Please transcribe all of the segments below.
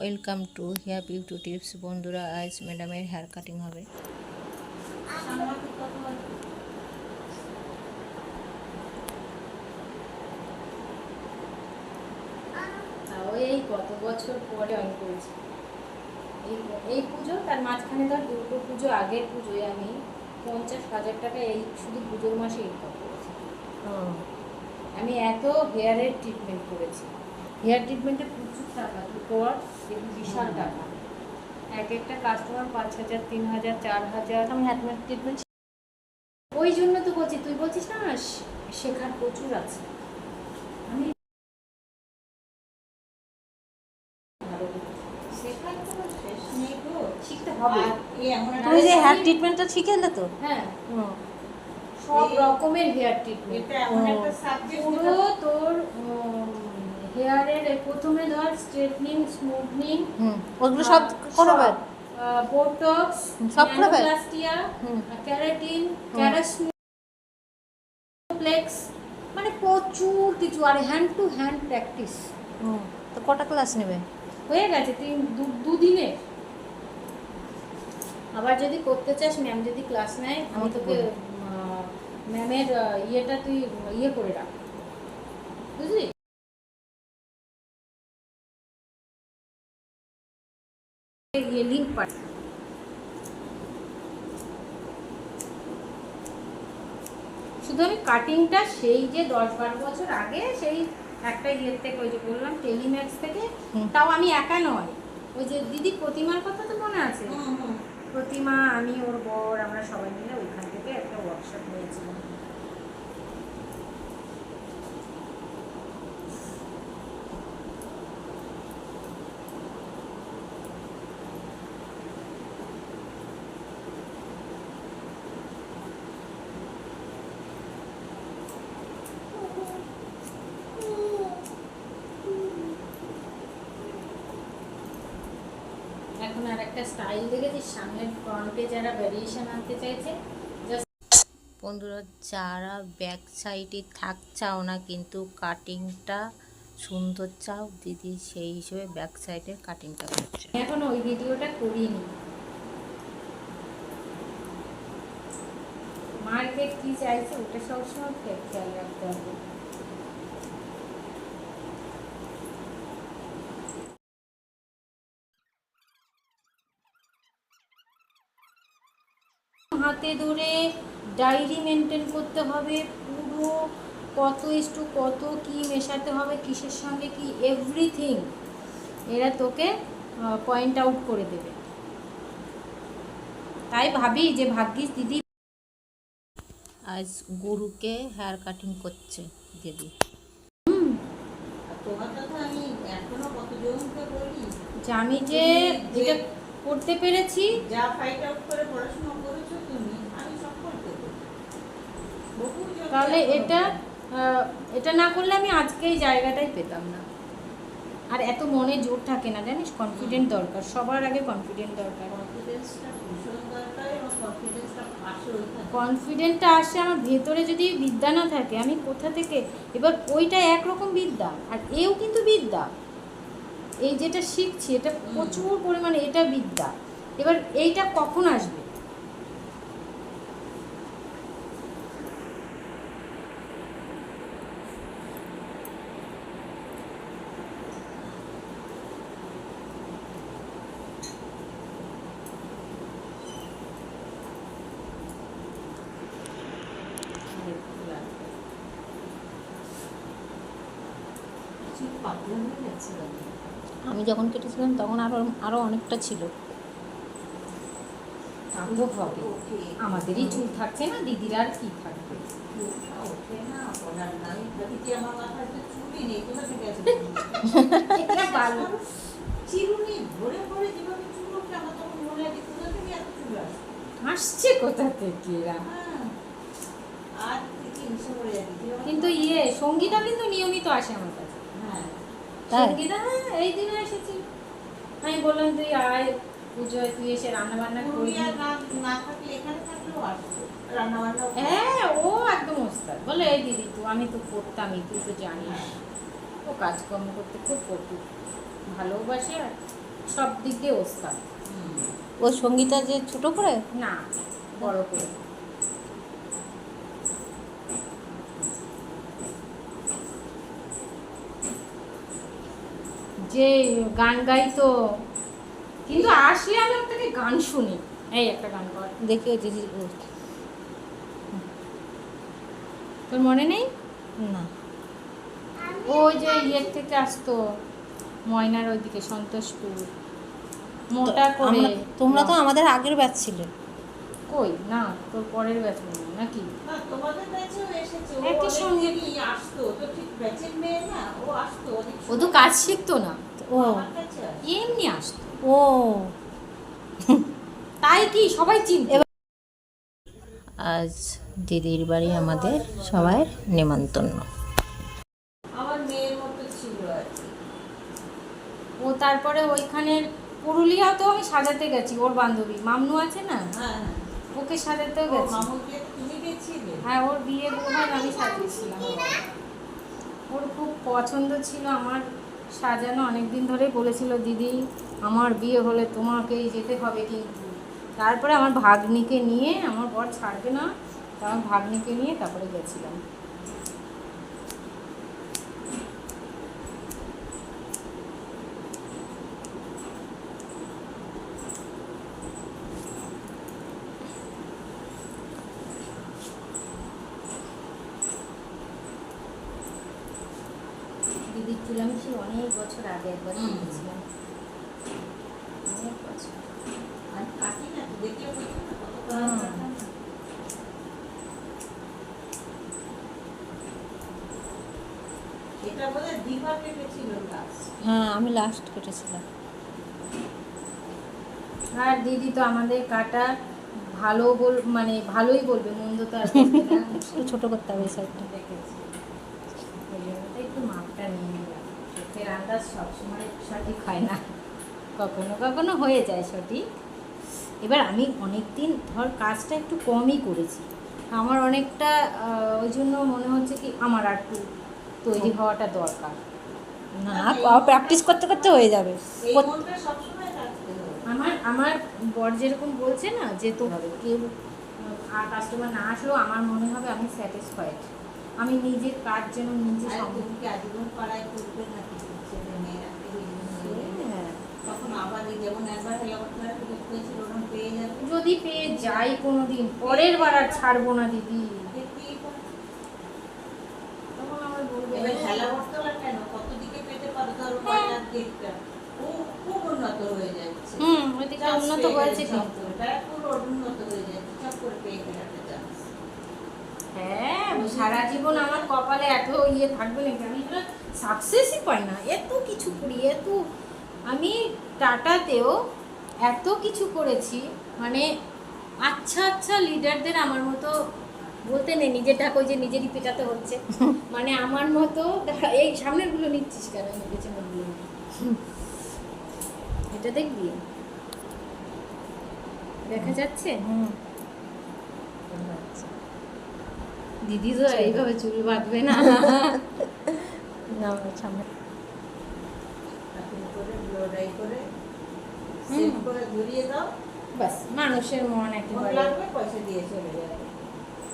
Welcome to hair beauty tips বন্ধুরা আজ ম্যাডামের হেয়ার কাটিং হবে। এই কত বছর পরে আমি করেছি। এই এই পুজো তার মাঝখানে ধর দুর্গা পুজো আগের পুজোয় আমি পঞ্চাশ হাজার টাকা এই শুধু পুজোর মাসে ইনকাম করেছি। আমি এত হেয়ারের ট্রিটমেন্ট করেছি। হেয়ার ট্রিটমেন্টে প্রচুর টাকা তোর বিশাল টাকা। এক একটা কাস্টমার পাঁচ হাজার তিন হাজার চার হাজার। আমি হেয়ার ট্রিটমেন্ট ওই জন্য তো বলছি তুই বলছিস না শেখার প্রচুর আছে। আমি। শিখতে হবে। যে হেয়ার ট্রিটমেন্টটা শিখে এলে তো? হ্যাঁ। সব রকমের হেয়ার ট্রিটমেন্ট এটা এমন ও। একটা সাবজেক্ট পুরো তোর হেয়ারের প্রথমে ধর স্ট্রেটনিং স্মুথনিং ওগুলো সব করাবে বোটক্স সব করাবে? ন্যানোপ্লাস্টিয়া হুম। ক্যারাটিন ক্যারাসপ্লেক্স মানে প্রচুর কিছু আর হ্যান্ড টু হ্যান্ড প্র্যাকটিস তো কটা ক্লাস নেবে? হয়ে গেছে তিন দু- দুদিনে। আবার যদি করতে চাস ম্যাম যদি ক্লাস নেয় আমি তোকে ম্যামের ইয়েটা তুই ইয়ে করে রাখ। বুঝলি? ইয়ে লিঙ্ক পাঠ শুধু আমি কাটিংটা সেই যে দশ বারো বছর আগে সেই একটা ইয়ের থেকে ওই যে বললাম টেলিম্যাক্স থেকে তাও আমি একা নয়। ওই যে দিদি প্রতিমার কথা তো মনে আছে। প্রতিমা আমি ওর বর আমরা সবাই মিলে ওইখান থেকে একটা ওয়ার্কশপ নিয়েছিলাম এখন আর একটা স্টাইল সামনের ফ্রন্টে যারা ভ্যারিয়েশন আনতে চাইছে বন্ধুরা যারা ব্যাক সাইডে থাক চাও না কিন্তু কাটিংটা সুন্দর চাও দিদি সেই হিসেবে ব্যাক সাইডের কাটিংটা করছে। এখন ওই ভিডিওটা করিনি। মার্কেট কি চাইছে ওটা সবসময় খেয়াল রাখতে হবে। হাতে ধরে ডায়েরি মেনটেন করতে হবে। পুরো কত ইস্টু কত কি মেশাতে হবে কিসের সঙ্গে কি এভরিথিং এরা তোকে পয়েন্ট আউট করে দেবে। তাই ভাবি যে ভাগ্যিস দিদি আজ গরুকে হেয়ার কাটিং করছে দিদি। আর আমি এখনও কতজনকে বলি? যে আমি যে এটা করতে পেরেছি। যা ফাইট আউট করে পড়াশোনা করেছ তুমি আমি সকলকে বলি বহু জনকে তাহলে এটা এটা না করলে আমি আজকে এই জায়গাটাই পেতাম না। আর এত মনে জোর থাকে না জানিস? কনফিডেন্ট দরকার সবার আগে কনফিডেন্ট দরকার। কনফিডেন্টটা আসে আমার ভেতরে যদি বিদ্যা না থাকে আমি কোথা থেকে? এবার ওইটা একরকম বিদ্যা আর এও কিন্তু বিদ্যা। এই যেটা শিখছি এটা প্রচুর পরিমাণে এটা বিদ্যা। এবার এইটা কখন আসবে চুল পাতলা হয়ে গেছে দাদা। আমি যখন কেটেছিলাম তখন আরও আরও অনেকটা ছিল হবে আমাদেরই চুল থাকছে না দিদির আর কি থাকবে হয়? আসছে কোথা থেকে? হ্যাঁ। কিন্তু ইয়ে সঙ্গীতা কিন্তু নিয়মিত আসে আমার হ্যাঁ। তাই? হ্যাঁ এই দিনে এসেছিল আমি বললাম তুই আয় পুজোয় তুই এসে রান্না বান্না করবি। না- না থাকলে এখানে থাকলেও আসতো। রান্না বান্না হ্যাঁ ও একদম ওস্তাদ। বলে এই দিদি তুই আমি তো করতামই তুই তো জানিস। ও কাজকর্ম করতে খুব পটু ভালোবাসে আর সব দিক দিয়ে ওস্তাদ। ও সঙ্গীতা যে ছোট করে? না বড় করে। যে গান গাইতো কিন্তু আসলে আমি থেকে গান শুনি। এই একটা গান কর। দেখি ও দিদি তোর মনে নেই? না। ওই যে ইয়ের থেকে আসতো ময়নার ওইদিকে সন্তোষপুর। মোটা করে। তোমরা তো আমাদের আগের ব্যাচ ছিলে। কই? না তোর পরের ব্যাচ নাকি? না, তোমাদের ব্যাচেও এসেছে। ও একই সঙ্গে- দিনই আসতো। তো ঠিক ব্যাচের মেয়ে না ও আসতো ও তো কাজ শিখতো না। ও। এমনি আসতো ও তাই কি সবাই চিনতো আজ দিদির বাড়ি আমাদের সবাই নেমন্তন্ন। আমার মেয়ের মতো ছিল ও তারপরে ওইখানের পুরুলিয়াতেও আমি সাজাতে গেছি ওর বান্ধবী। মামনু আছে না? হ্যাঁ হ্যাঁ। ওকে সাজাতেও গেছি। মামুকে তুমি গেছিলে? হ্যাঁ ওর বিয়ে আমি সাজিয়েছিলাম। ওর খুব পছন্দ ছিল আমার। সাজানো অনেক দিন ধরেই বলেছিল, দিদি, আমার বিয়ে হলে তোমাকেই যেতে হবে কিন্তু। তারপরে আমার ভাগ্নিকে নিয়ে, আমার বর ছাড়বে না তো আমার ভাগ্নিকে নিয়ে তারপরে গেছিলাম দিদির চুল আমি সেই অনেক বছর আগে একবার। কিনেছিলাম অনেক বছর। হ্যাঁ আমি লাস্ট কেটেছিলাম। আর দিদি তো আমাদের কাটা ভালো বল মানে ভালোই বলবে মন্দ তো আর একটু ছোট করতে হবে সাইডটা দেখেছি ওই জন্য তো একটু মাপটা নিয়ে চোখের আন্দাজ সবসময় সঠিক হয় না। কখনো কখনো হয়ে যায় সঠিক। এবার আমি অনেক দিন ধর কাজটা একটু কমই করেছি। আমার অনেকটা ওই জন্য মনে হচ্ছে কি আমার আর একটু তৈরি হওয়াটা দরকার। না প্র্যাকটিস করতে করতে হয়ে যাবে। আমার আমার বর যেরকম বলছে না যে তো হবে কেউ আর কাস্টমার না আসলেও আমার মনে হবে আমি স্যাটিসফাইড আমি নিজের কাজ যেন নিজে আর সম্ভব তুমি কি আজীবন পাড়ায় করবে না কিছু ছেলে মেয়েরা কেউ হ্যাঁ। তখন আবার এই যেমন একবার হেলিকপ্টার টিকিট পেয়েছিল ওরকম পেয়ে যাবে যদি পেয়ে যাই কোনোদিন পরের বার আর ছাড়বো না দিদি। তখন আমার বলবে খেলা বর্তলা কেন? কত দিকে পেতে পারো ধরো বাজার দিকটা খুব খুব উন্নত হয়ে যাচ্ছে। হুম ওইদিকে উন্নত হয়েছে গেছে কিন্তু। সব। এটা পুরো উন্নত হয়ে যাচ্ছে। সব করে পেয়ে গেলে হ্যাঁ সারা জীবন আমার কপালে এত ইয়ে থাকবে নাকি? আমি সাকসেসই পাই না। এত কিছু করি এত আমি টাটাতেও এত কিছু করেছি মানে আচ্ছা আচ্ছা লিডারদের আমার মতো বলতে নেই নিজের ওই যে নিজেরই পেটাতে হচ্ছে। মানে আমার মতো এই সামনেরগুলো নিচ্ছিস কেন? পেছনেরগুলো। এটা দেখবি? দেখা যাচ্ছে? দিদি তো এইভাবে চুল বাঁধবে না। না সামনে করে করে set করে ঝুলিয়ে দাও। বাস মানুষের মন একেবারে। লাগবে পয়সা দিয়ে চলে যাবে।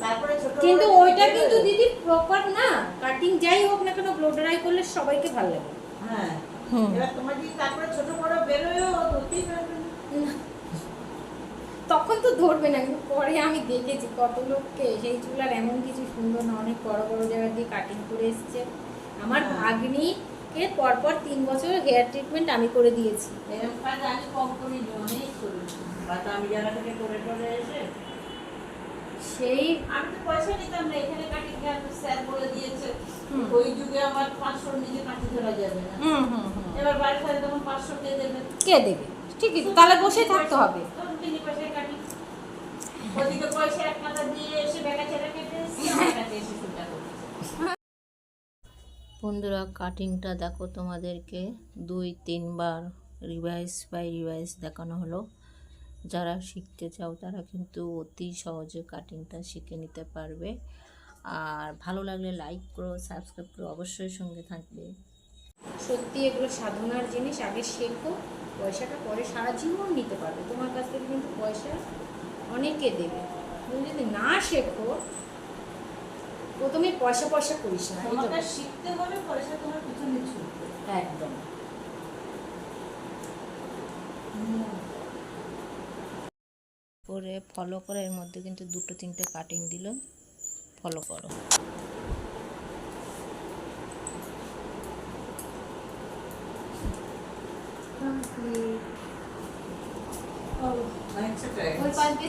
তারপরে ছোট কিন্তু ওইটা কিন্তু দিদি প্রপার না। কাটিং যাই হোক না কেন ব্লো ড্রাই করলে সবাইকে ভালো লাগে। হ্যাঁ। এবার তোমার যদি তারপরে ছোট বড় বেরোয়ও ধরতেই পারবে না। তখন তো ধরবে না কিন্তু পরে আমি দেখেছি কত লোককে সেই চুল আর এমন কিছু সুন্দর না অনেক বড় বড় জায়গা দিয়ে কাটিং করে এসছে। আমার হ্যাঁ। ভাগ্নিকে পরপর তিন বছর হেয়ার ট্রিটমেন্ট আমি করে দিয়েছি। সেই আমি তো পয়সা নিতাম না এখানে স্যার বলে দিয়েছে ওই যুগে আমার পাঁচশোর নিচে কাটি ধরা যাবে না এবার বাড়ি খালি তখন পাঁচশো কে দেবে? কে দেবে ঠিকই তাহলে বসে থাকতে হবে। তখন তিনি পয়সায় কাটি। ওদিকে পয়সা এক মাথা দিয়ে এসে বেকা ছেড়ে কেটে এসে আমার কাছে এসে সুবিধা করছে বন্ধুরা কাটিংটা দেখো তোমাদেরকে দুই, তিনবার রিভাইস বাই রিভাইস দেখানো হলো। যারা শিখতে চাও তারা কিন্তু অতি সহজে কাটিংটা শিখে নিতে পারবে। আর ভালো লাগলে লাইক করো সাবস্ক্রাইব করো, অবশ্যই সঙ্গে থাকবে। সত্যি এগুলো সাধনার জিনিস, আগে শেখো, পয়সাটা পরে সারা জীবন নিতে পারবে। তোমার কাছ থেকে কিন্তু পয়সা অনেকে দেবে। তুমি যদি না শেখো প্রথমে পয়সা পয়সা করিস না তোমাকে শিখতে হলে পয়সা তোমার পিছনে ছুটবে। একদম। করে ফলো করে এর মধ্যে কিন্তু দুটো তিনটে কাটিং দিল। ফলো করো।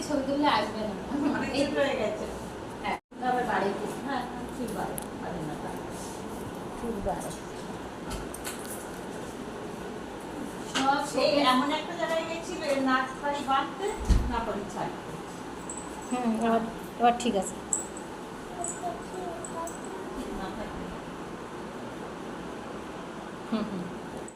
ছবি তুললে আসবে না। এমন একটা জায়গায় গেছিল নাক পাড়ি বাঁধতে না পারি ছাড়তে হুম, এবার এবার ঠিক আছে।